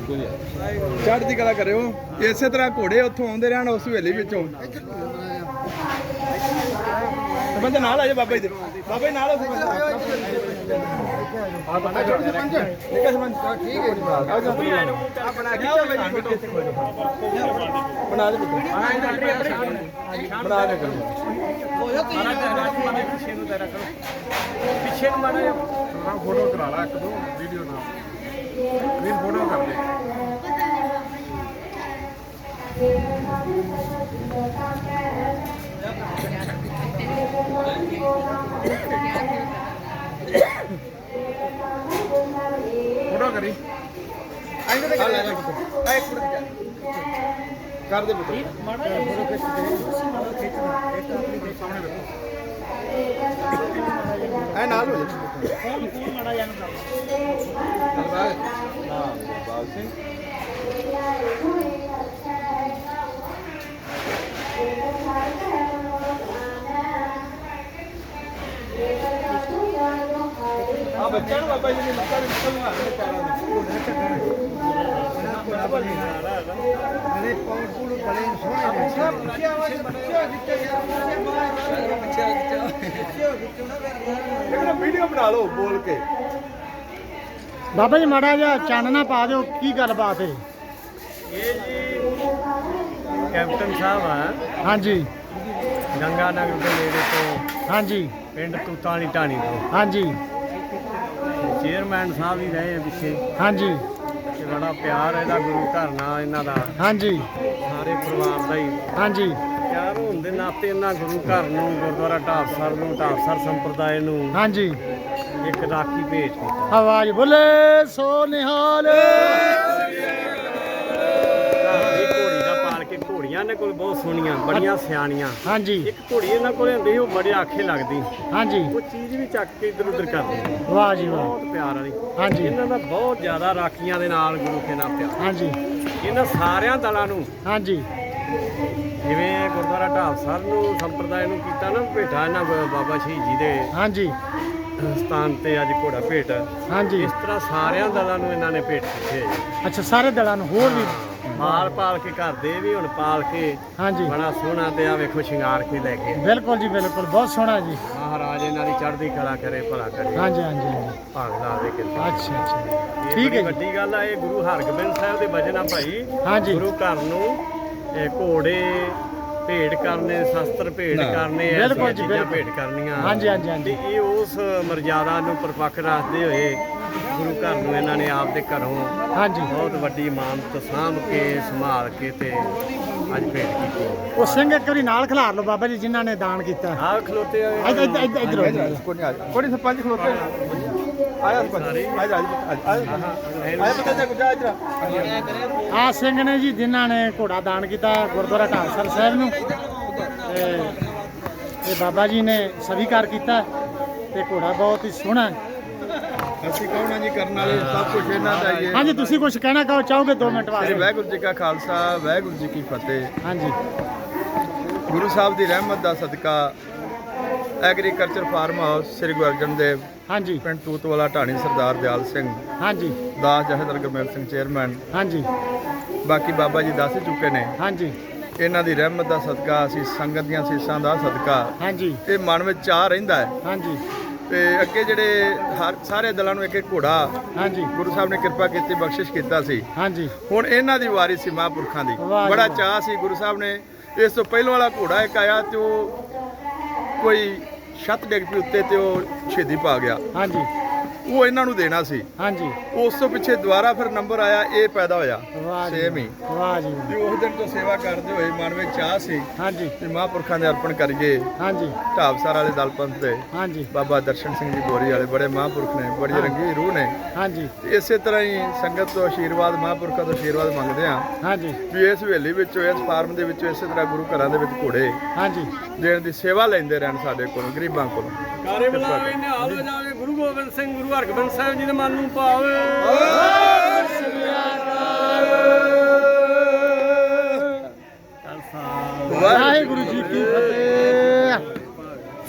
ਚੜ੍ਹਦੀ ਕਲਾ ਕਰਿਓ। ਇਸੇ ਤਰ੍ਹਾਂ ਘੋੜੇ ਉੱਥੋਂ ਆਉਂਦੇ ਰਹਿਣ ਉਸ ਹਵੇਲੀ ਵਿੱਚੋਂ। ਸਰਪੰਚ ਨਾਲ ਆ ਜਾ ਬਾਬਾ ਜੀ ਦੇ। ਬਾਬਾ ਜੀ ਨਾਲ ਆ ਸਰਪੰਚ। ਆ ਬਣਾ ਕੇ ਸਰਪੰਚ ਠੀਕ ਹੈ ਸਰਪੰਚ। ਠੀਕ ਹੈ ਆ ਜਾ ਬਣਾ ਕੇ ਬਣਾ ਦੇ ਬਣਾ ਦੇ ਪਿੱਛੇ ਨੂੰ ਮਾੜਾ ਜਿਹਾ। ਫੋਟੋ ਕਰਾ ਲਾ ਇੱਕ ਦੋ ਵੀਡੀਓ ਨਾਲ। ਵੀ ਫੋਟੋ ਕਰ ਦੇ ਫੋਟੋ ਕਰੀ ਆਇਨੇ ਤੇ ਕਰ ਲੈ ਆ ਇੱਕ ਮਿੰਟ ਕਰ ਦੇ ਪੁੱਤ ਐ ਬਾਬਾ ਜੀ ਇੱਕ ਵੀਡੀਓ ਬਣਾ ਲਓ ਬੋਲ ਕੇ ਬਾਬਾ ਮਾੜਾ ਜਿਹਾ ਚਾਨਣਾ ਪਾ ਦਿਓ ਕੀ ਗੱਲਬਾਤ ਹੈ? ਇਹ ਜੀ ਕੈਪਟਨ ਸਾਹਿਬ ਆ। ਹਾਂਜੀ। ਗੰਗਾ ਨਗਰ ਦੇ ਨੇੜੇ ਤੋਂ ਹਾਂਜੀ। ਪਿੰਡ ਤੂਤਾਲੀ ਢਾਣੀ ਤੋਂ। ਹਾਂਜੀ। ਚੇਅਰਮੈਨ ਸਾਹਿਬ ਹੀ ਰਹੇ ਆ ਪਿੱਛੇ। ਹਾਂਜੀ। ਤੇ ਬੜਾ ਪਿਆਰ ਇਹਦਾ ਗੁਰੂ ਘਰ ਨਾਲ ਇਹਨਾਂ ਦਾ। ਹਾਂਜੀ। ਸਾਰੇ ਪਰਿਵਾਰ ਦਾ ਹੀ। ਹਾਂਜੀ। ਪਿਆਰ ਹੋਣ ਦੇ ਨਾਤੇ ਇਹਨਾਂ ਗੁਰੂ ਘਰ ਨੂੰ ਗੁਰਦੁਆਰਾ ਢਾਬਸਰ ਨੂੰ ਢਾਬਸਰ ਸੰਪਰਦਾਇ ਨੂੰ ਹਾਂਜੀ। ਇੱਕ ਰਾਖੀ ਭੇਟ ਕੀਤਾ। ਆਵਾਜ਼ ਬੋਲੇ ਸੋ ਨਿਹਾਲ। ਘੋੜੀਆਂ ਨੇ ਕੋਲ ਬਹੁਤ ਸੋਹਣੀਆਂ ਬੜੀਆਂ ਸਿਆਣੀਆਂ। ਹਾਂਜੀ। ਇੱਕ ਘੋੜੀ ਇਹਨਾਂ ਕੋਲ ਹੁੰਦੀ ਸੀ ਉਹ ਬੜੇ ਆਖੇ ਲੱਗਦੀ। ਹਾਂਜੀ। ਉਹ ਚੀਜ਼ ਵੀ ਚੱਕ ਕੇ ਇੱਧਰ ਉੱਧਰ ਕਰਦੀ। ਵਾਹ ਜੀ ਵਾਹ। ਬਹੁਤ ਪਿਆਰ ਵਾਲੀ। ਹਾਂਜੀ। ਇਹਨਾਂ ਦਾ ਬਹੁਤ ਜ਼ਿਆਦਾ ਰਾਖੀਆਂ ਦੇ ਨਾਲ ਗੁਰੂ ਕੇ ਨਾਲ ਪਿਆਰ। ਹਾਂਜੀ। ਇਹਨਾਂ ਸਾਰਿਆਂ ਦਲਾਂ ਨੂੰ। ਹਾਂਜੀ। ਜਿਵੇਂ ਗੁਰਦੁਆਰਾ ਢਾਬਸਰ ਨੂੰ ਸੰਪਰਦਾਇ ਨੂੰ ਕੀਤਾ ਨਾ ਭੇਟਾ ਇਹਨਾਂ ਬਾਬਾ ਸ਼ਹੀਦ ਜੀ ਦੇ ਹਾਂਜੀ। ਸਥਾਨ ਤੇ ਅੱਜ ਘੋੜਾ ਭੇਟ। ਹਾਂਜੀ। ਇਸ ਤਰ੍ਹਾਂ ਸਾਰਿਆਂ ਦਲਾਂ ਨੂੰ ਇਹਨਾਂ ਨੇ ਭੇਟ ਕੀਤੇ ਅੱਛਾ ਸਾਰੇ ਦਲਾਂ ਨੂੰ ਹੋਰ ਵੀ ਮਾਲ ਪਾਲ ਕੇ ਘਰ ਦੇ ਵੀ ਹੁਣ ਪਾਲ ਕੇ ਹਾਂਜੀ। ਬੜਾ ਸੋਹਣਾ ਤੇ ਆ ਵੇਖੋ ਸ਼ਿੰਗਾਰ ਕੇ ਲੈ ਕੇ। ਬਿਲਕੁਲ ਜੀ ਬਿਲਕੁਲ ਬਹੁਤ ਸੋਹਣਾ ਜੀ। ਮਹਾਰਾਜ ਇਹਨਾਂ ਦੀ ਚੜ੍ਹਦੀ ਕਲਾ ਕਰੇ ਭਲਾ ਕਰੇ। ਹਾਂਜੀ ਹਾਂਜੀ ਹਾਂਜੀ। ਭਾਗ ਲਾਵੇ ਕਿਰਪਾ ਅੱਛਾ ਅੱਛਾ। ਠੀਕ ਹੈ ਵੱਡੀ ਗੱਲ ਆ ਇਹ ਗੁਰੂ ਹਰਗੋਬਿੰਦ ਸਾਹਿਬ ਦੇ ਵਜਨਾ ਭਾਈ। ਹਾਂਜੀ। ਗੁਰੂ ਘਰ ਨੂੰ ਇਹ ਘੋੜੇ ਭੇਟ ਕਰਨੇ ਸ਼ਸਤਰ ਭੇਟ ਨਾ। ਕਰਨੇ ਬਿਲਕੁਲ ਜੀ। ਭੇਟ ਕਰਨੀਆਂ। ਹਾਂਜੀ, ਹਾਂਜੀ, ਹਾਂਜੀ। ਇਹ ਉਸ ਮਰਜ਼ਾਦਾ ਨੂੰ ਪਰਪੱਕ ਰੱਖਦੇ ਹੋਏ ਗੁਰੂ ਘਰ ਨੂੰ ਇਹਨਾਂ ਨੇ ਆਪ ਦੇ ਘਰੋਂ ਹਾਂਜੀ। ਬਹੁਤ ਵੱਡੀ ਇਮਾਨਤ ਸਾਂਭ ਕੇ ਸੰਭਾਲ ਕੇ ਤੇ ਅੱਜ ਭੇਟ ਕੀਤੀ। ਉਹ ਸਿੰਘ ਇੱਕ ਵਾਰੀ ਨਾਲ ਖਿਲਾਰ ਲਓ ਬਾਬਾ ਜੀ ਜਿਨ੍ਹਾਂ ਨੇ ਦਾਨ ਕੀਤਾ। ਆਹ ਖਲੋਤੇ ਆ ਇੱਧਰ ਇੱਧਰ ਇੱਧਰ ਇੱਧਰ ਹੋ ਜਾਓ। ਕੋਈ ਨਹੀਂ ਆ ਜਾ ਕੋਈ ਨੀ ਸਰਪੰਚ ਖਲੋਤੇ ਆਇਆ ਸਰਪੰਚ। ਆ ਜਾ ਆ ਜਾ। ਆਇਆ ਪਤਾ ਜਾ ਗੁਜਾ ਇਧਰ ਆ ਸਿੰਘ ਨੇ ਜੀ ਜਿਨ੍ਹਾਂ ਨੇ ਘੋੜਾ ਦਾਨ ਕੀਤਾ ਗੁਰਦੁਆਰਾ ਢਾਲਸਰ ਸਾਹਿਬ ਨੂੰ। ਤੇ ਇਹ ਬਾਬਾ ਜੀ ਨੇ ਸਵੀਕਾਰ ਕੀਤਾ ਤੇ ਘੋੜਾ ਬਹੁਤ ਹੀ ਸੋਹਣਾ ਹੈ। ਅਸੀਂ ਕੌਣ ਆ ਜੀ ਕਰਨ ਵਾਲੇ ਸਭ ਕੁਝ ਇਹਨਾਂ ਦਾ ਹੀ ਹੈ। ਹਾਂਜੀ ਤੁਸੀਂ ਕੁਝ ਕਹਿਣਾ ਕਹੋ ਚਾਹੋਗੇ 2 ਮਿੰਟ ਸ੍ਰੀ ਵਾਸਤੇ ਵਾਹਿਗੁਰੂ ਜੀ ਕਾ ਖਾਲਸਾ ਵਾਹਿਗੁਰੂ ਜੀ ਕੀ ਫਤਿਹ। ਹਾਂਜੀ। ਗੁਰੂ ਸਾਹਿਬ ਦੀ ਰਹਿਮਤ ਦਾ ਸਦਕਾ agriculture farm house Sri Guru Arjan Dev ਹਾਂਜੀ। ਪਿੰਡ ਤੂਤਵਾਲਾ ਢਾਣੀ ਸਰਦਾਰ ਦਿਆਲ ਸਿੰਘ ਹਾਂਜੀ। ਦਾਸ ਜਹਦਰ ਗੁਰਮੇਲ ਸਿੰਘ ਚੇਅਰਮੈਨ। ਹਾਂਜੀ। ਬਾਕੀ ਬਾਬਾ ਜੀ ਦੱਸ ਹੀ ਚੁੱਕੇ ਨੇ। ਹਾਂਜੀ। ਇਹਨਾਂ ਦੀ ਰਹਿਮਤ ਦਾ ਸਦਕਾ ਅਸੀਂ ਸੰਗਤ ਦੀਆਂ ਸੀਸਾਂ ਦਾ ਸਦਕਾ। ਹਾਂਜੀ। ਇਹ ਮਨ ਵਿੱਚ ਚਾਹ ਰਹਿੰਦਾ ਹੈ। ਹਾਂਜੀ। ਤੇ ਅੱਗੇ ਜਿਹੜੇ ਹਰ ਸਾਰੇ ਦਲਾਂ ਨੂੰ ਇੱਕ ਇੱਕ ਘੋੜਾ ਹਾਂਜੀ। ਗੁਰੂ ਸਾਹਿਬ ਨੇ ਕਿਰਪਾ ਕੀਤੀ ਬਖਸ਼ਿਸ਼ ਕੀਤਾ ਸੀ। ਹਾਂਜੀ। ਹੁਣ ਇਹਨਾਂ ਦੀ ਵਾਰੀ ਸੀ ਮਹਾਂਪੁਰਖਾਂ ਦੀ। ਵਾਹ ਜੀ ਬੜਾ ਵਾਹ। ਚਾਹ ਸੀ ਗੁਰੂ ਸਾਹਿਬ ਨੇ। ਇਸ ਤੋਂ ਪਹਿਲਾਂ ਵਾਲਾ ਘੋੜਾ ਇੱਕ ਆਇਆ ਤੇ ਉਹ ਕੋਈ ਛੱਤ ਡਿੱਗ ਪਈ ਉੱਤੇ ਤੇ ਉਹ ਸ਼ਹੀਦੀ ਪਾ ਗਿਆ। ਹਾਂਜੀ। ਉਹ ਇਹਨਾਂ ਨੂੰ ਦੇਣਾ ਸੀ। ਹਾਂਜੀ। ਉਸ ਤੋਂ ਪਿੱਛੇ ਦੁਬਾਰਾ ਫਿਰ ਨੰਬਰ ਆਇਆ ਇਹ ਪੈਦਾ ਹੋਇਆ। ਵਾਹ ਜੀ। ਸੇਮ ਹੀ ਵਾਹ ਜੀ। ਤੇ ਉਸ ਦਿਨ ਤੋਂ ਸੇਵਾ ਕਰਦੇ ਹੋਏ ਮਨ ਵਿੱਚ ਚਾਹ ਸੀ ਹਾਂਜੀ। ਕਿ ਮਹਾਂਪੁਰਖਾਂ ਦੇ ਅਰਪਣ ਕਰੀਏ। ਹਾਂਜੀ। ਢਾਬਸਰ ਵਾਲੇ ਦਲ ਪੰਥ ਦੇ ਹਾਂਜੀ। ਬਾਬਾ ਦਰਸ਼ਨ ਸਿੰਘ ਜੀ ਗੋਰੀ ਵਾਲੇ ਬੜੇ ਮਹਾਂਪੁਰਖ ਨੇ ਬੜੀ ਰੰਗੀ ਰੂਹ ਨੇ। ਹਾਂਜੀ। ਤੇ ਇਸੇ ਤਰ੍ਹਾਂ ਹੀ ਸੰਗਤ ਤੋਂ ਆਸ਼ੀਰਵਾਦ ਮਹਾਂਪੁਰਖਾਂ ਤੋਂ ਆਸ਼ੀਰਵਾਦ ਮੰਗਦੇ ਹਾਂ। ਹਾਂਜੀ। ਵੀ ਇਸ ਹਵੇਲੀ ਵਿੱਚੋਂ ਇਸ ਫਾਰਮ ਦੇ ਵਿੱਚੋਂ ਇਸੇ ਤਰ੍ਹਾਂ ਗੁਰੂ ਘਰਾਂ ਦੇ ਵਿੱਚ ਘੋੜੇ ਹਾਂਜੀ। ਦੇਣ ਦੀ ਸੇਵਾ ਲੈਂਦੇ ਰਹਿਣ ਸਾਡੇ ਕੋਲੋਂ ਗਰੀਬਾਂ ਕੋਲੋਂ। ਕਾਰੇ ਬੁਲਾਵੇ, ਨਿਹਾਲ ਹੋ ਜਾਵੇ ਗੁਰੂ ਗੋਬਿੰਦ ਸਿੰਘ, ਗੁਰੂ ਹਰਗੋਬਿੰਦ ਸਾਹਿਬ ਜੀ ਦੇ ਮਨ ਨੂੰ ਭਾਵੇ